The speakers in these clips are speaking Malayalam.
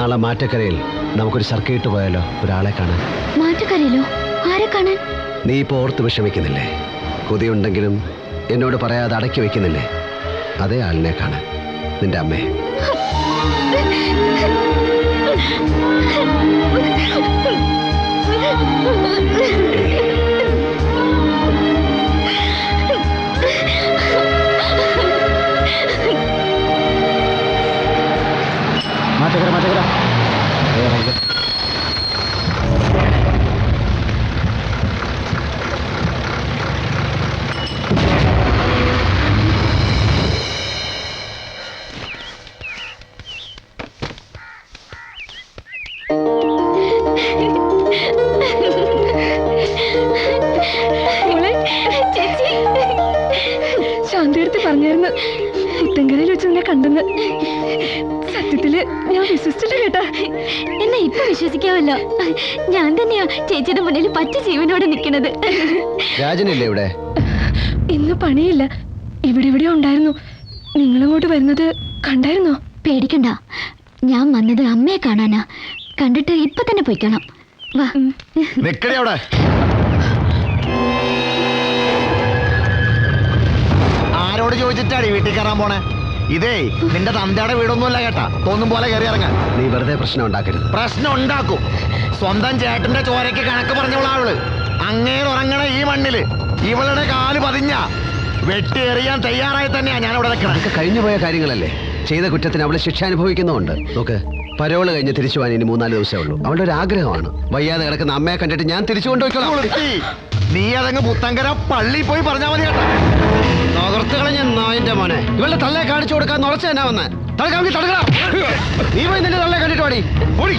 നാളെ മാറ്റക്കരയിൽ നമുക്കൊരു സർക്കിട്ട് പോയാലോ? ഒരാളെ കാണാൻ. മാറ്റക്കരയിലോ? ആരെ കാണാൻ? നീ ഇപ്പോൾ ഓർത്ത് വിഷമിക്കുന്നില്ലേ? കൊതിയുണ്ടെങ്കിലും എന്നോട് പറയാതെ അടക്കി വെക്കുന്നില്ലേ? അതേ ആളിനെ കാണാൻ. നിന്റെ അമ്മയെ mati ka na, mati ka na. Ayan, ഞാൻ വിശ്വസിച്ചില്ല കേട്ടാ എന്നെ ഇപ്പൊ വിശ്വസിക്കാമല്ലോ. ഞാൻ തന്നെയാ ചേച്ചിയുടെ മുന്നിൽ പച്ച ജീവനോടെ നിൽക്കുന്നത്. രാജനില്ലേ ഇവിടെ? ഇന്ന് പണിയില്ല. ഇവിടെ ഇവിടെ ഉണ്ടായിരുന്നു. നിങ്ങളങ്ങോട്ട് വരുന്നത് കണ്ടായിരുന്നോ? പേടിക്കണ്ട. ഞാൻ വന്നത് അമ്മയെ കാണാനാ. കണ്ടിട്ട് ഇപ്പൊ തന്നെ പോയിക്കണം. വാ. അവിടെ. ആരോട് ചോദിച്ചിട്ടാടി വീട്ടിൽ കയറാൻ പോണേ? ഇതേ നിന്റെ തന്തയുടെ വീടൊന്നുമല്ല കേട്ടാ. തോന്നും പോലെ കയറി ഇറങ്ങാൻ. നീ വെറുതെ പ്രശ്നം ഉണ്ടാക്കരുത്. പ്രശ്നം ഉണ്ടാക്കും. സ്വന്തം ചേട്ടന്റെ ചോരയ്ക്ക് കണക്ക് പറഞ്ഞവളാവൾ അങ്ങേര് ഉറങ്ങണ ഈ മണ്ണിൽ. ഇവളുടെ കാൽ പതിഞ്ഞ. വെട്ടി എറിയാൻ തയ്യാറായി തന്നെയാ ഞാൻ അവിടെ നിൽക്കണം കഴിഞ്ഞു പോയ കാര്യങ്ങളല്ലേ? ചെയ്ത കുറ്റത്തിന് അവൾ ശിക്ഷ അനുഭവിക്കുന്നുമുണ്ട്. നോക്ക് പരോൾ കഴിഞ്ഞ് തിരിച്ചു പോകാൻ ഇനി മൂന്നാൽ ദിവസമേ ഉള്ളൂ. അവളുടെ ഒരു ആഗ്രഹമാണ്. വയ്യാതെ കിടക്കുന്ന അമ്മയെ കണ്ടിട്ട് ഞാൻ തിരിച്ചു കൊണ്ടുപോയിക്കോളാം. നീ അതങ്ങ് പുത്തങ്കര പള്ളി പോയി പറഞ്ഞാൽ മതി കേട്ടാ. തകർത്ത് കളഞ്ഞ നായിന്റെ മോനെ. ഇവളുടെ തള്ളയെ കാണിച്ചു കൊടുക്കാൻ ഉറച്ച തന്നെ വന്ന്? തടുക്കാമെങ്കിൽ തടുക്കണം. നീ പോയി നിന്റെ തള്ളയെ കണ്ടിട്ട് പാടി ഓടി.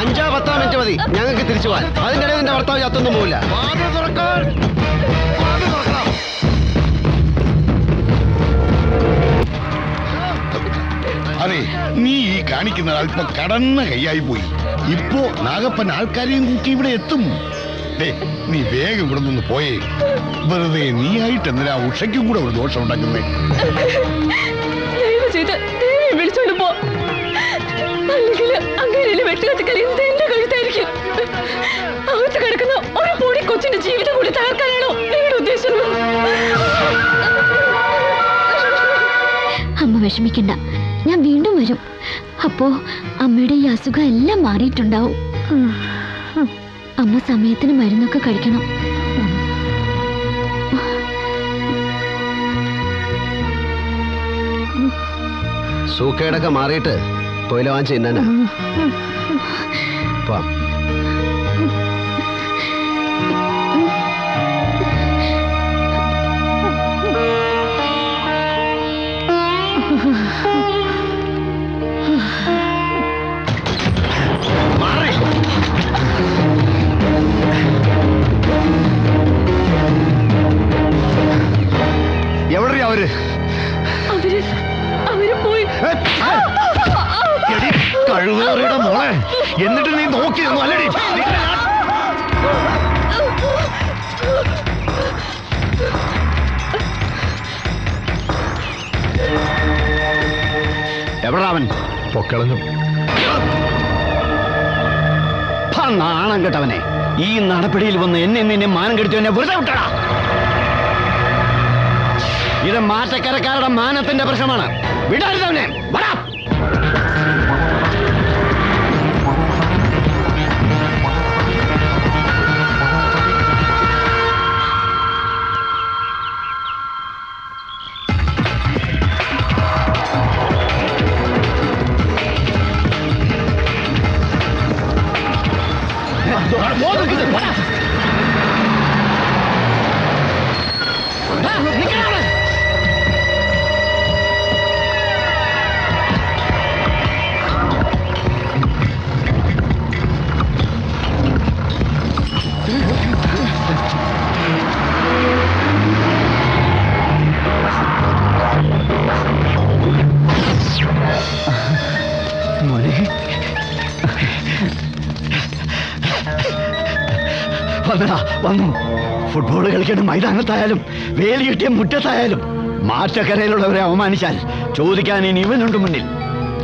അഞ്ചോ പത്തോ മിനിറ്റ് മതി. ഞങ്ങൾക്ക് തിരിച്ചു പോകാൻ. അതിന്റെ ഇടയിൽ നിന്റെ ഭർത്താവ് ചത്തൊന്നും പോവില്ല. നീ ഈ കാണിക്കുന്നത് അല്പം കടന്ന കൈയായി പോയി. ഇപ്പോ നാഗപ്പൻ ആൾക്കാരെയും കൂട്ടി ഇവിടെ എത്തും. ദേ, നീ വേഗം ഇവിടെ നിന്ന് പോയേ. വെറുതെ നീ ആയിട്ട് എന്തിനാ ഉഷയ്ക്കും കൂടെ ഒരു ദോഷം ഉണ്ടാക്കുന്നേ? ദയവ് ചെയ്ത് ദേവിയെ വിളിച്ചോണ്ട് പോ. അല്ലെങ്കിൽ അങ്ങനെ വെട്ടുകത്തി കളിയുന്നത് എന്റെ കഴുത്തായിരിക്കും. അകത്ത് കിടക്കുന്ന ഒരു പൊടി കൊച്ചിന്റെ ജീവിതം കൂടി തകർക്കാനാണോ നിങ്ങളുടെ ഉദ്ദേശം? അമ്മ വിഷമിക്കണ്ട. വരും. അപ്പോ അമ്മയുടെ ഈ അസുഖം എല്ലാം മാറിയിട്ടുണ്ടാവും. അമ്മ സമയത്തിന് മരുന്നൊക്കെ കഴിക്കണം. സൂക്കേടൊക്കെ മാറിയിട്ട് പോയില വാങ്ങിച്ച് പൊക്കളഞ്ഞു നാണം കേട്ടവനെ. ഈ നടപടിയിൽ വന്ന് എന്നെ നിന്നെ മാനം കെടുത്തു എന്നെ വെറുതെ വിട്ടടാ. ഇത് മാറ്റക്കരക്കാരുടെ മാനത്തിന്റെ പ്രശ്നമാണ്. വിടരുതവനെ വരാ. വന്നു. ഫുട്ബോൾ കളിക്കേണ്ട മൈതാനത്തായാലും വേലി കിട്ടിയ മുറ്റത്തായാലും മാറ്റക്കരയിലുള്ളവരെ അവമാനിച്ചാൽ ചോദിക്കാൻ ഇനി ഇവനുണ്ട് മുന്നിൽ.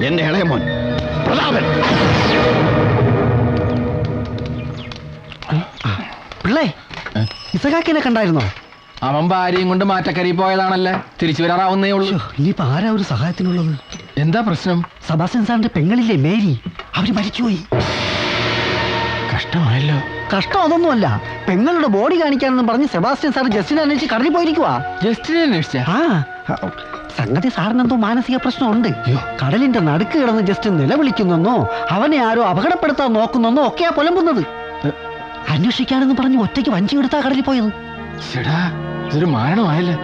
എന്റെ ഇളയമോൻ പ്രതാപൻ. പിള്ളേ ഇസഖാക്കിനെ കണ്ടായിരുന്നോ? അവൻ ഭാര്യയും കൊണ്ട് മാറ്റക്കരി പോയതാണല്ലേ. തിരിച്ചു വരാറാവുന്നേ ഉള്ളൂ. ഇനിയിപ്പോ ആരാ ഒരു സഹായത്തിനുള്ളത്? എന്താ പ്രശ്നം? സബാസൻ സാറിന്റെ പെങ്ങളില്ലേ മേരി. അവർ മരിച്ചുപോയി. കഷ്ടമായല്ലോ. കഷ്ടം അതൊന്നുമല്ല. പെങ്ങളുടെ ബോഡി കാണിക്കാനെന്ന് പറഞ്ഞ് സെബാസ്റ്റ്യൻ സാർ ജസ്റ്റിനെ അന്വേഷിച്ച് കടലിൽ പോയിരിക്കുവാ. ജസ്റ്റിനെ അന്വേഷിച്ച? ആ. സംഗതി സാറിനെന്തോ മാനസിക പ്രശ്നമുണ്ട്. കടലിന്റെ നടുക്ക് കിടന്ന് ജസ്റ്റ് നിലവിളിക്കുന്നെന്നോ അവനെ ആരോ അപകടപ്പെടുത്താൻ നോക്കുന്നെന്നോ ഒക്കെയാ പുലമ്പുന്നത്. അന്വേഷിക്കാനെന്ന് പറഞ്ഞ് ഒറ്റയ്ക്ക് വഞ്ചി എടുത്താ കടലിൽ പോയത്. ചേടാ ഇതൊരു മാരണമായല്ലേ?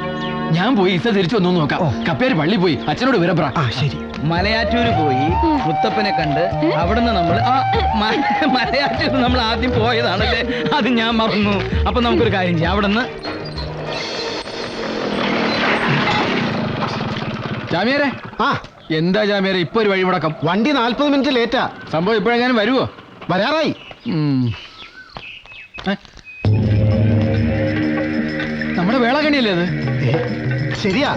ഞാൻ പോയി ഇസ തിരിച്ചു വന്നു നോക്കാം. കപ്പേര് പള്ളി പോയി. അച്ഛനോട് വിവരപ്ര ആ ശരി. മലയാറ്റൂര് പോയി മുത്തപ്പനെ കണ്ട് അവിടുന്ന് നമ്മൾ ആ മ- നമ്മൾ ആദ്യം പോയതാണല്ലേ? അത് ഞാൻ മറന്നു. അപ്പൊ നമുക്കൊരു കാര്യം ചെയ്യാം. അവിടുന്ന് ജാമ്യാരെ. ആ. എന്താ ജാമ്യാരെ ഇപ്പൊ ഒരു വഴിമുടക്കം. വണ്ടി നാൽപ്പത് മിനിറ്റ് ലേറ്റാ. സംഭവം ഇപ്പോഴെങ്ങാനും വരുവോ? വരാറായി? നമ്മുടെ വേളകണിയല്ലേ അത്? ശരിയാ.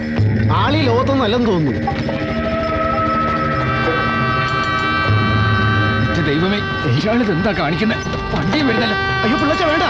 ആളി ലോകത്തൊന്നും അല്ലെന്ന് തോന്നുന്നു. ദൈവമേ ഇയാളിത് എന്താ കാണിക്കുന്നത് വണ്ടിയും വരുന്നല്ലോ. അയ്യോ പിള്ളച്ച വേണ്ട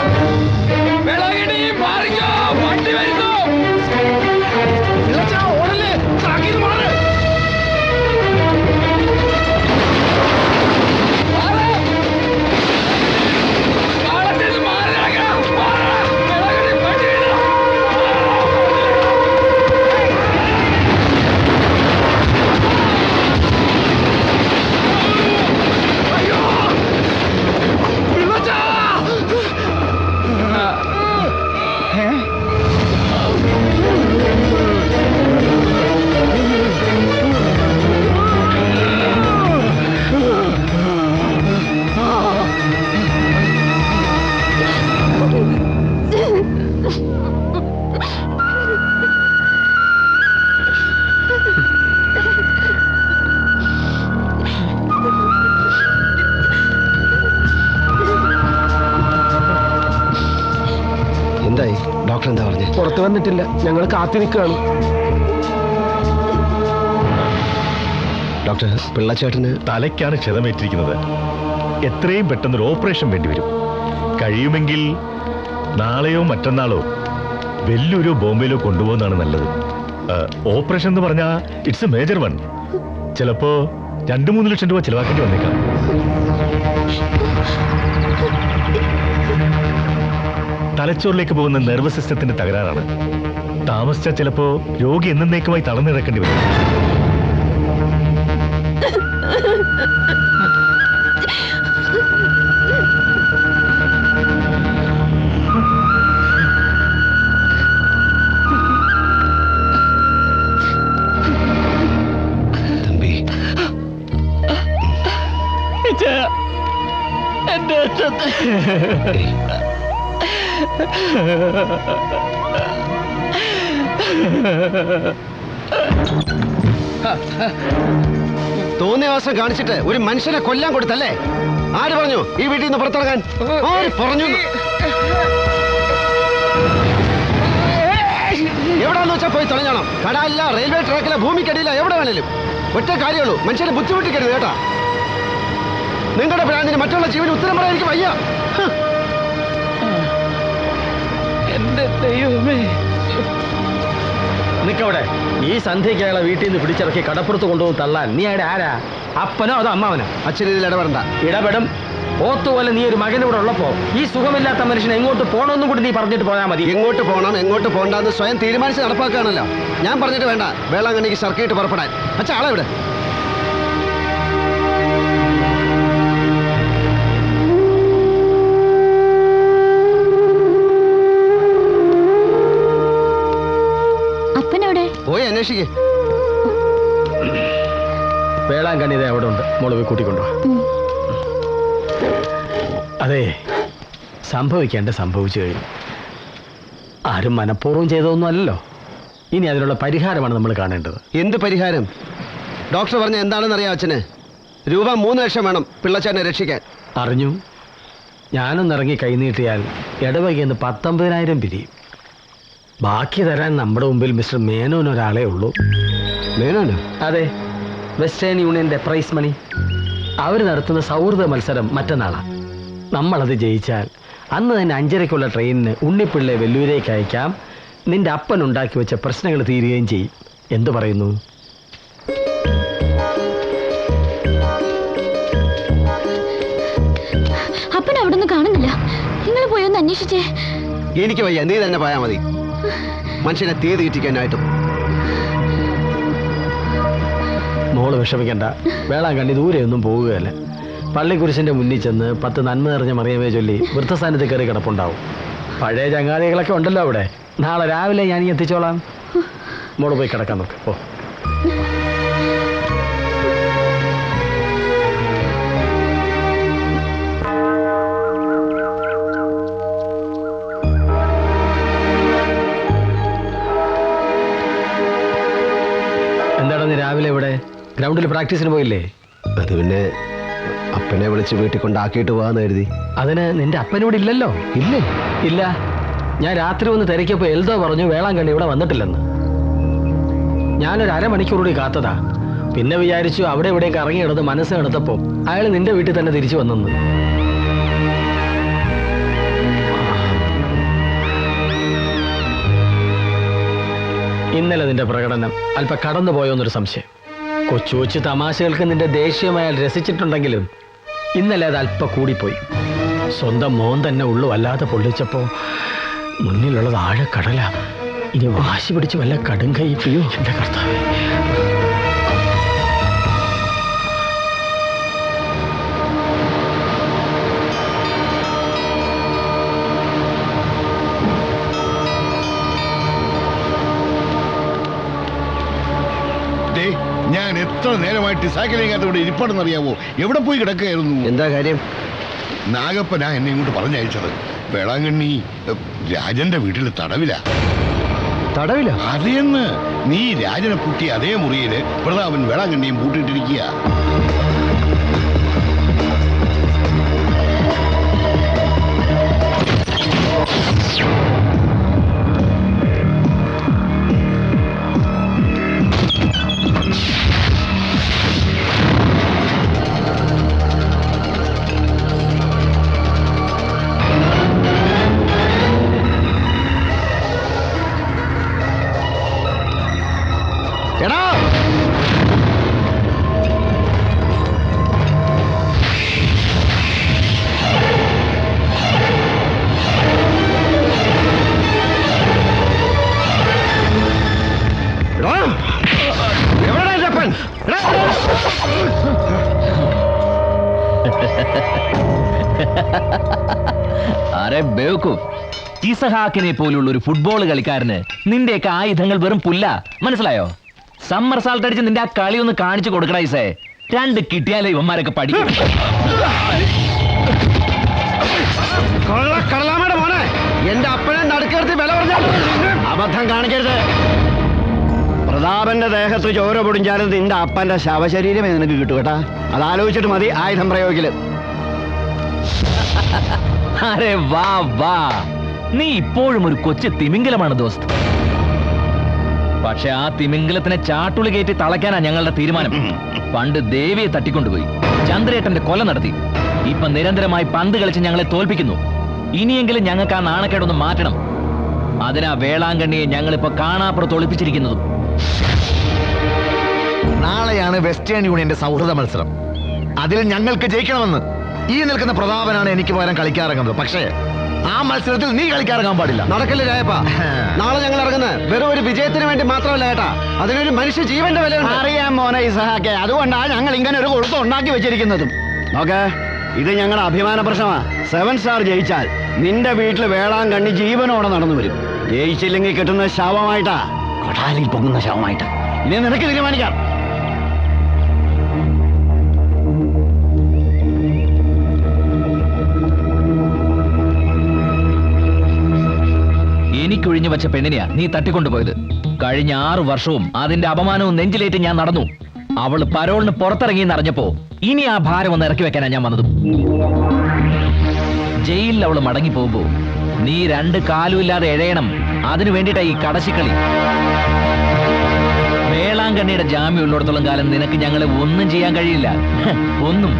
കാത്തു നിൽക്കുകയാണ് ഡോക്ടർ പിള്ളച്ചേട്ടന് തലയ്ക്കാണ് ക്ഷതമേറ്റിരിക്കുന്നത്. എത്രയും പെട്ടെന്നൊരു ഓപ്പറേഷൻ വേണ്ടിവരും. കഴിയുമെങ്കിൽ നാളെയോ മറ്റന്നാളോ വലിയൊരു ബോംബെയിലോ കൊണ്ടുപോകുന്നതാണ് നല്ലത്. ഓപ്പറേഷൻ എന്ന് പറഞ്ഞാൽ ഇറ്റ്സ് എ മേജർ വൺ. ചിലപ്പോ രണ്ടു മൂന്ന് ലക്ഷം രൂപ ചിലവാക്കേണ്ടി വന്നേക്കാം. തലച്ചോറിലേക്ക് പോകുന്ന നെർവസ് സിസ്റ്റത്തിന്റെ തകരാറാണ്. താമസിച്ചാൽ ചിലപ്പോ രോഗി എന്നേക്കുമായി തളർന്നിറക്കേണ്ടി വരും. തമ്പി. ഏയ്, തോന്നിയ അവസരം കാണിച്ചിട്ട് ഒരു മനുഷ്യനെ കൊല്ലാൻ കൊടുത്തല്ലേ? ആര് പറഞ്ഞു? ഈ വീട്ടിൽ നിന്ന് പുറത്തിറങ്ങാൻ? ആര് പറഞ്ഞു? എവിടാന്ന് വെച്ചാൽ പോയി തുളഞ്ഞോണം കടാലില്ല റെയിൽവേ ട്രാക്കിലെ ഭൂമിക്കടിയില്ല എവിടെ വേണേലും. ഒറ്റ കാര്യമുള്ളൂ. മനുഷ്യനെ ബുദ്ധിമുട്ടിക്കരുത് കേട്ടാ. നിങ്ങളുടെ ഭ്രാന്തിന് മറ്റുള്ള ജീവന് ഉത്തരം പറയാൻ എനിക്ക് വയ്യ. എന്റെ ദൈവമേ. നിക്കവിടെ. ഈ സന്ധ്യയ്ക്ക് അയാളെ വീട്ടിൽ നിന്ന് പിടിച്ചിറക്കി കടപ്പുറത്ത് കൊണ്ടുപോകും തള്ളാൻ. നീ അയാടെ ആരാ? അപ്പനോ അതോ അമ്മാവനോ? അച്ഛൻ ഇതിൽ ഇടപെടണ്ട. ഇടപെടും. ഓത്തുപോലെ നീ ഒരു മകൻ ഇവിടെ ഉള്ളപ്പോ ഈ സുഖമില്ലാത്ത മനുഷ്യനെ എങ്ങോട്ട് പോകണമെന്നും കൂടി നീ പറഞ്ഞിട്ട് പോയാൽ മതി. എങ്ങോട്ട് പോകണം എങ്ങോട്ട് പോകണ്ടെന്ന് സ്വയം തീരുമാനിച്ച് നടപ്പാക്കുകയാണല്ലോ. ഞാൻ പറഞ്ഞിട്ട് വേണ്ട. വേളാങ്കണ്ണിക്ക് സർക്കിട്ട് പുറപ്പെടാൻ. അച്ഛാ ആളെ അന്വേഷിക്കേ. വേളാങ്കണ്ണി ഇതേ അവിടെ ഉണ്ട്. മോൾ പോയി കൂട്ടിക്കൊണ്ടോ. അതെ സംഭവിക്കേണ്ട സംഭവിച്ചു കഴിഞ്ഞു. ആരും മനഃപൂർവം ചെയ്തതൊന്നും അല്ലല്ലോ ഇനി അതിനുള്ള പരിഹാരമാണ് നമ്മൾ കാണേണ്ടത്. എന്ത് പരിഹാരം? ഡോക്ടർ പറഞ്ഞ എന്താണെന്ന് അറിയാം അച്ഛന്? രൂപ മൂന്ന് ലക്ഷം വേണം പിള്ളച്ചാനെ രക്ഷിക്കാൻ. അറിഞ്ഞു? ഞാനൊന്നിറങ്ങി കൈനീട്ടിയാൽ ഇടവകയെന്ന് പത്തൊമ്പതിനായിരം പിരിയും. ബാക്കി തരാൻ നമ്മുടെ മുമ്പിൽ മിസ്റ്റർ മേനോൻ ഒരാളേ ഉള്ളൂ. മേനോനോ? അതെ. വെസ്റ്റേൺ യൂണിയന്റെ പ്രൈസ് മണി. അവർ നടത്തുന്ന സൗഹൃദ മത്സരം മറ്റന്നാളാണ് നമ്മളത് ജയിച്ചാൽ അന്ന് തന്നെ അഞ്ചരയ്ക്കുള്ള ട്രെയിനിന് ഉണ്ണിപ്പിള്ളെ വെല്ലൂരേക്ക് അയക്കാം. നിന്റെ അപ്പൻ ഉണ്ടാക്കി വെച്ച പ്രശ്നങ്ങൾ തീരുകയും ചെയ്യും. എന്തു പറയുന്നു? അപ്പൻ അവിടെ നിന്ന് കാണുന്നില്ല. നിങ്ങൾ പോയി ഒന്ന് അന്വേഷിച്ചേ. എനിക്ക് വയ്യ. നീ തന്നെ പോയാൽ മതി. മനുഷ്യനെ തീ തീറ്റിക്കാനായിട്ടും മോൾ വിഷമിക്കണ്ട. വേളാങ്കണ്ണി ദൂരെയൊന്നും പോവുകയല്ല. പള്ളിക്കുരിശിന്റെ മുന്നിൽ ചെന്ന് പത്ത് നന്മ നിറഞ്ഞ മറിയമേ ചൊല്ലി വൃദ്ധസ്ഥാനത്ത് കയറി കിടപ്പുണ്ടാവും. പഴയ ചങ്ങാതികളൊക്കെ ഉണ്ടല്ലോ അവിടെ. നാളെ രാവിലെ ഞാൻ എത്തിച്ചോളാം. മോൾ പോയി കിടക്കാൻ നോക്ക്. ഓ ഗ്രൗണ്ടിൽ പ്രാക്ടീസിന് പോയില്ലേ? അത് പിന്നെ അപ്പനെ വിളിച്ച് വീട്ടിൽ കൊണ്ടാക്കിയിട്ട് പോകാന്ന് കരുതി. അതിന് നിന്റെ അപ്പനോട് ഇല്ലല്ലോ? ഇല്ലേ? ഇല്ല. ഞാൻ രാത്രി ഒന്ന് തിരക്കിയപ്പോൾ എൽദോ പറഞ്ഞു വേളാങ്കണ്ണി ഇവിടെ വന്നിട്ടില്ലെന്ന്. ഞാനൊരു അരമണിക്കൂർ കൂടി കാത്തതാ. പിന്നെ വിചാരിച്ചു അവിടെ ഇവിടെ ഇറങ്ങി കിടന്ന് മനസ്സ് എടുത്തപ്പോൾ അയാൾ നിന്റെ വീട്ടിൽ തന്നെ തിരിച്ചു വന്നെന്ന്. ഇന്നലെ നിന്റെ പ്രകടനം. അല്പ കടന്നു പോയോന്നൊരു സംശയം. കൊച്ചു കൊച്ചു തമാശകൾക്ക് നിന്റെ ദേഷ്യമായാൽ രസിച്ചിട്ടുണ്ടെങ്കിലും ഇന്നലെ അത് അല്പ കൂടിപ്പോയി. സ്വന്തം മോൻ തന്നെ ഉള്ളു അല്ലാതെ പൊള്ളിച്ചപ്പോ മുന്നിലുള്ളത് ആഴക്കടല. ഇനി വാശി പിടിച്ച് വല്ല കടും കൈ പ്രിയോ എന്റെ കർത്താവേ. എത്ര നേരമായിട്ട് സൈക്കിളിനകത്ത് ഇവിടെ ഇരിപ്പാടെന്നറിയാവോ എവിടെ പോയി കിടക്കുകയായിരുന്നു? എന്താ കാര്യം? നാഗപ്പനാ എന്നെ ഇങ്ങോട്ട് പറഞ്ഞയച്ചത്. വേളാങ്കണ്ണി രാജന്റെ വീട്ടിൽ തടവില. തടവില? അതേന്ന് നീ രാജനെ കുട്ടി അതേ മുറിയിൽ പ്രതാപൻ വേളാങ്കണ്ണിയും പൂട്ടിയിട്ടിരിക്കുക അരെ ബേവക്കൂഫ്. ഇസഹാക്കിനെ പോലുള്ള ഒരു ഫുട്ബോൾ കളിക്കാരന് നിന്റെയൊക്കെ ആയുധങ്ങൾ വെറും പുല്ല. മനസ്സിലായോ? സമ്മർ സാൾട്ട് അടിച്ച് നിന്റെ ആ കളി ഒന്ന് കാണിച്ചു കൊടുക്കണ ഇസേ രണ്ട് കിട്ടിയാലേ ഇവന്മാരൊക്കെ പഠിക്കും. മോനെ എന്റെ അപ്പനെ നടുക്കെടുത്ത് വില പറഞ്ഞ അബദ്ധം കാണിക്കരുത്. പ്രതാപന്റെ ദേഹത്ത് ചോര പൊടിഞ്ഞാലും നിന്റെ അപ്പന്റെ ശവശരീരമേ നിനക്ക് കിട്ടു കേട്ടാ. അത് ആലോചിച്ചിട്ട് മതി ആയുധം പ്രയോഗിക്കൽ. അരെ വാ വാ. നീ ഇപ്പോഴും ഒരു കൊച്ചു തിമിംഗലമാണ് ദോസ്ത്. പക്ഷെ ആ തിമിംഗലത്തിനെ ചാട്ടുളി കയറ്റി തളയ്ക്കാനാ ഞങ്ങളുടെ തീരുമാനം. പണ്ട് ദേവിയെ തട്ടിക്കൊണ്ടുപോയി. ചന്ദ്രേട്ടന്റെ കൊല നടത്തി. ഇപ്പൊ നിരന്തരമായി പന്ത് കളിച്ച് ഞങ്ങളെ തോൽപ്പിക്കുന്നു. ഇനിയെങ്കിലും ഞങ്ങൾക്ക് ആ നാണക്കേടൊന്ന് മാറ്റണം. അതിനാ വേളാങ്കണ്ണിയെ ഞങ്ങളിപ്പോ കാണാപ്പുറത്ത് ഒളിപ്പിച്ചിരിക്കുന്നതും. നാളെയാണ് വെസ്റ്റേൺ യൂണിയന്റെ സൗഹൃദ മത്സരം. അതിൽ ഞങ്ങൾക്ക് ജയിക്കണമെന്ന് ഈ നിൽക്കുന്ന പ്രതാപനാണ് എനിക്ക് പകരം കളിക്കാറങ്ങുന്നത്. പക്ഷേ ആ മത്സരത്തിൽ നീ കളിക്കാറങ്ങാൻ പാടില്ല. നടക്കില്ല രായപ്പ നാളെ ഞങ്ങൾ ഇറങ്ങുന്നത് വെറും ഒരു വിജയത്തിന് വേണ്ടി മാത്രമല്ല ഏട്ടാ. അതിനൊരു മനുഷ്യ ജീവന്റെ വില അറിയാം മോനെ ഇസഹാക്കെ. അതുകൊണ്ടാണ് ഞങ്ങൾ ഇങ്ങനെ ഒരു കൊടുത്തം ഉണ്ടാക്കി വെച്ചിരിക്കുന്നതും. നോക്ക് ഇത് ഞങ്ങളുടെ അഭിമാന പ്രശ്നമാ. സെവൻ സ്റ്റാർ ജയിച്ചാൽ നിന്റെ വീട്ടിൽ വേളാങ്കണ്ണി ജീവനോടെ നടന്നു വരും. ജയിച്ചില്ലെങ്കിൽ കിട്ടുന്ന ശവമായിട്ടാ കൊട്ടാലിൽ പൊങ്ങുന്ന ശവമായിട്ടാ ഇനി നിനക്ക് തീരുമാനിക്കാം. എനിക്കൊഴിഞ്ഞു വെച്ച പെണ്ണിനെയാ നീ തട്ടിക്കൊണ്ടുപോയത്. കഴിഞ്ഞ ആറു വർഷവും അതിന്റെ അപമാനവും നെഞ്ചിലേറ്റ് ഞാൻ നടന്നു. അവൾ പരോളിന് പുറത്തിറങ്ങി എന്നറിഞ്ഞപ്പോ ഇനി ആ ഭാരം ഒന്ന് ഇറക്കി വെക്കാനാ ഞാൻ വന്നത്. ജയിലിൽ അവൾ മടങ്ങി പോകുമ്പോ നീ രണ്ട് കാലും ഇല്ലാതെ എഴയണം. അതിനു വേണ്ടിയിട്ടാ ഈ കടശിക്കളി. വേളാങ്കണ്ണിയുടെ ജാമ്യം ഉള്ളിടത്തോളം കാലം നിനക്ക് ഞങ്ങളെ ഒന്നും ചെയ്യാൻ കഴിയില്ല. ഒന്നും.